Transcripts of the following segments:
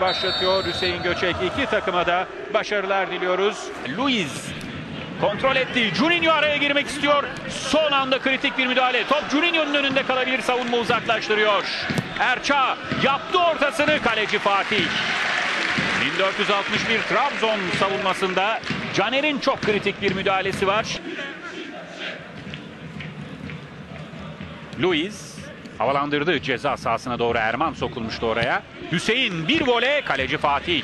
başlatıyor Hüseyin Göçek. İki takıma da başarılar diliyoruz. Luiz kontrol etti. Juninho araya girmek istiyor. Son anda kritik bir müdahale. Top Juninho'nun önünde kalabilir. Savunma uzaklaştırıyor. Erça yaptı ortasını. Kaleci Fatih. 1461 Trabzon savunmasında Caner'in çok kritik bir müdahalesi var. Luiz havalandırdı ceza sahasına doğru Erman sokulmuştu oraya. Hüseyin bir voley kaleci Fatih.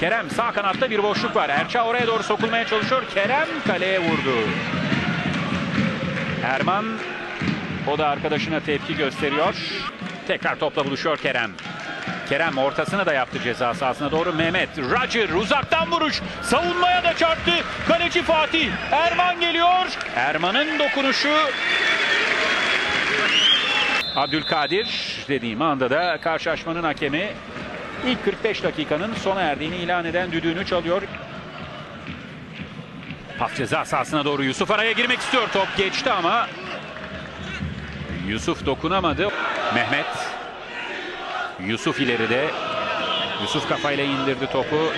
Kerem sağ kanatta bir boşluk var. Erça oraya doğru sokulmaya çalışıyor. Kerem kaleye vurdu. Erman o da arkadaşına tepki gösteriyor. Tekrar topla buluşuyor Kerem. Kerem ortasına da yaptı ceza sahasına doğru. Mehmet, Roger uzaktan vuruş. Savunmaya da çarptı. Kaleci Fatih. Erman geliyor. Erman'ın dokunuşu. Abdülkadir dediğim anda da karşılaşmanın hakemi ilk 45 dakikanın sona erdiğini ilan eden düdüğünü çalıyor. Pas ceza sahasına doğru Yusuf araya girmek istiyor. Top geçti ama Yusuf dokunamadı. Mehmet Yusuf ileride. Yusuf kafayla indirdi topu.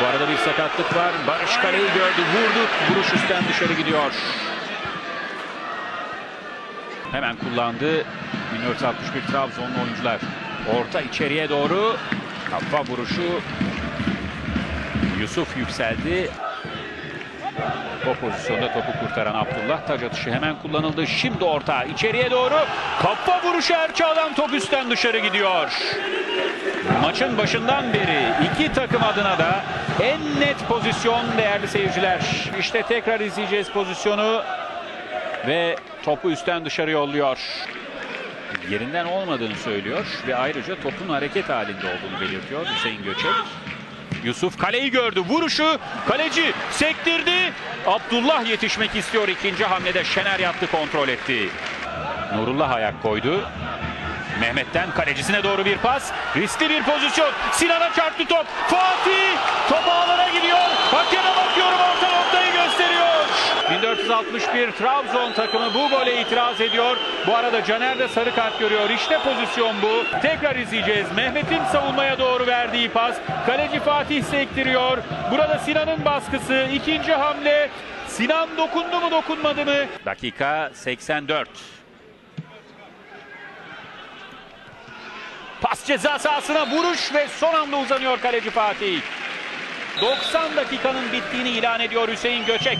Bu arada bir sakatlık var. Barış kaleyi gördü. Vurdu. Vuruş üstten dışarı gidiyor. Hemen kullandı. 1461 Trabzonlu oyuncular. Orta içeriye doğru. Kafa vuruşu. Yusuf yükseldi. O pozisyonda topu kurtaran Abdullah. Taç atışı hemen kullanıldı. Şimdi orta içeriye doğru. Kafa vuruşu Erçağ'dan top üstten dışarı gidiyor. Maçın başından beri iki takım adına da en net pozisyon değerli seyirciler. İşte tekrar izleyeceğiz pozisyonu. Ve topu üstten dışarı yolluyor. Yerinden olmadığını söylüyor ve ayrıca topun hareket halinde olduğunu belirtiyor Hüseyin Göçek. Yusuf kaleyi gördü. Vuruşu kaleci sektirdi. Abdullah yetişmek istiyor ikinci hamlede. Şener yaptı kontrol etti. Nurullah ayak koydu. Mehmet'ten kalecisine doğru bir pas. Riskli bir pozisyon. Sinan'a çarptı top. Fatih top ağlara gidiyor. Hakeme bakıyorum orta. 1461 Trabzon takımı bu gole itiraz ediyor. Bu arada Caner de sarı kart görüyor. İşte pozisyon bu. Tekrar izleyeceğiz. Mehmet'in savunmaya doğru verdiği pas. Kaleci Fatih sektiriyor. Burada Sinan'ın baskısı. İkinci hamle. Sinan dokundu mu dokunmadı mı? Dakika 84. Pas ceza sahasına vuruş ve son anda uzanıyor kaleci Fatih. 90 dakikanın bittiğini ilan ediyor Hüseyin Göçek.